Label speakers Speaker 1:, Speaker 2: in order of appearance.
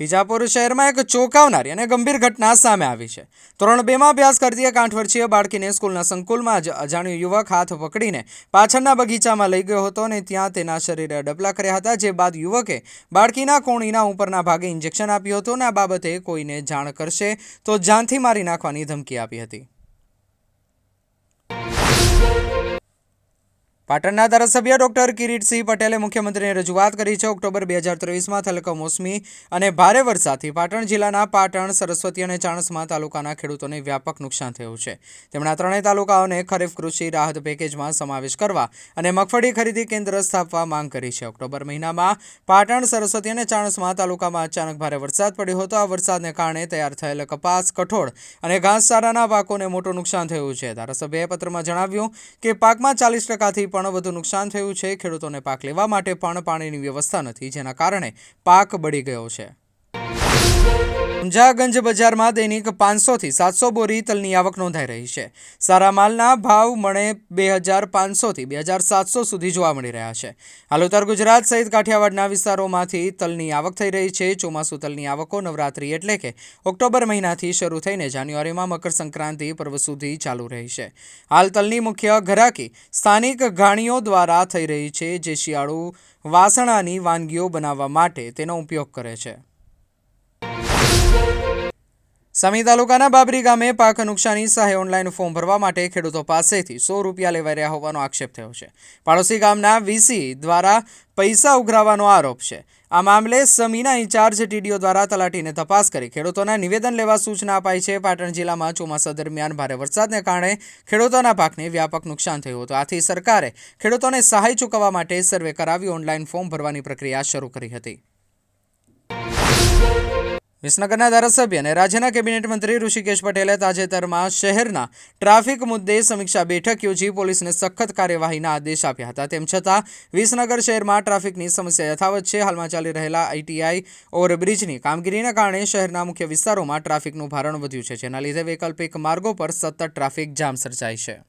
Speaker 1: વિજાપુર શહેરમાં એક ચોંકાવનારી અને ગંભીર ઘટના સામે આવી છે. ધોરણ બેમાં અભ્યાસ કરતી એક આઠ વર્ષીય બાળકીને સ્કૂલના સંકુલમાં જ અજાણ્યો યુવક હાથ પકડીને પાછળના બગીચામાં લઈ ગયો હતો અને ત્યાં તેના શરીરે ડબલા કર્યા હતા, જે બાદ યુવકે બાળકીના કોણીના ઉપરના ભાગે ઇન્જેક્શન આપ્યું હતું અને આ બાબતે કોઈને જાણ કરશે તો જાનથી મારી નાખવાની ધમકી આપી હતી. પાટણના ધારાસભ્ય ડોક્ટર કિરીટસિંહ પટેલે મુખ્યમંત્રીને રજૂઆત કરી છે, ઓક્ટોબર બે હજાર ત્રેવીસમાં થયેલ કમોસમી અને ભારે વરસાદથી પાટણ જિલ્લાના પાટણ, સરસ્વતી અને ચાણસમા તાલુકાના ખેડૂતોને વ્યાપક નુકસાન થયું છે. તેમણે ત્રણેય તાલુકાઓને ખરીફ કૃષિ રાહત પેકેજમાં સમાવેશ કરવા અને મગફળી ખરીદી કેન્દ્ર સ્થાપવા માંગ કરી છે. ઓક્ટોબર મહિનામાં પાટણ, સરસ્વતી અને ચાણસમા તાલુકામાં અચાનક ભારે વરસાદ પડ્યો હતો. આ વરસાદને કારણે તૈયાર થયેલ કપાસ, કઠોળ અને ઘાસચારાના પાકોને મોટું નુકસાન થયું છે. ધારાસભ્યએ પત્રમાં જણાવ્યું કે પાકમાં ચાલીસ ટકાથી પણ વધુ નુકસાન થયું છે. ખેડૂતોને પાક લેવા માટે પણ પાણીની વ્યવસ્થા નથી, જેના કારણે પાક બળી ગયો છે. ઊંઝાગંજ બજારમાં દૈનિક પાંચસોથી સાતસો બોરી તલની આવક નોંધાઈ રહી છે. સારા માલના ભાવ મણે બે હજાર પાંચસોથી બે હજાર સાતસો સુધી જોવા મળી રહ્યા છે. હાલ ઉત્તર ગુજરાત સહિત કાઠિયાવાડના વિસ્તારોમાંથી તલની આવક થઈ રહી છે. ચોમાસુ તલની આવકો નવરાત્રી એટલે કે ઓક્ટોબર મહિનાથી શરૂ થઈને જાન્યુઆરીમાં મકર સંક્રાંતિ પર્વ સુધી ચાલુ રહી છે. હાલ તલની મુખ્ય ઘરાકી સ્થાનિક ઘાણીઓ દ્વારા થઈ રહી છે, જે શિયાળુ વાસણાની વાનગીઓ બનાવવા માટે તેનો ઉપયોગ કરે છે. સમી તાલુકાના બાબરી ગામે પાક નુકસાની સહાય ઓનલાઈન ફોર્મ ભરવા માટે ખેડૂતો પાસેથી સો રૂપિયા લેવાઈ રહ્યા હોવાનો આક્ષેપ થયો છે. પાડોશી ગામના વીસી દ્વારા પૈસા ઉઘરાવવાનો આરોપ છે. આ મામલે સમીના ઇન્ચાર્જ ટીડીઓ દ્વારા તલાટીને તપાસ કરી ખેડૂતોના નિવેદન લેવા સૂચના અપાઈ છે. પાટણ જિલ્લામાં ચોમાસા દરમિયાન ભારે વરસાદને કારણે ખેડૂતોના પાકને વ્યાપક નુકસાન થયું હતું. આથી સરકારે ખેડૂતોને સહાય ચૂકવવા માટે સર્વે કરાવી ઓનલાઈન ફોર્મ ભરવાની પ્રક્રિયા શરૂ કરી હતી. વિસનગરના ધારાસભ્ય અને રાજ્યના કેબિનેટ મંત્રી ઋષિકેશ પટેલે તાજેતરમાં શહેરના ટ્રાફિક મુદ્દે સમીક્ષા બેઠક યોજી પોલીસને સખત કાર્યવાહીના આદેશ આપ્યા હતા. તેમ છતાં, વિસનગર શહેરમાં ટ્રાફિકની સમસ્યા યથાવત છે. હાલમાં ચાલી રહેલા આઈટીઆઈ ઓવરબ્રિજની કામગીરીના કારણે શહેરના મુખ્ય વિસ્તારોમાં ટ્રાફિકનું ભારણ વધ્યું છે, જેના લીધે વૈકલ્પિક માર્ગો પર સતત ટ્રાફિક જામ સર્જાય છે.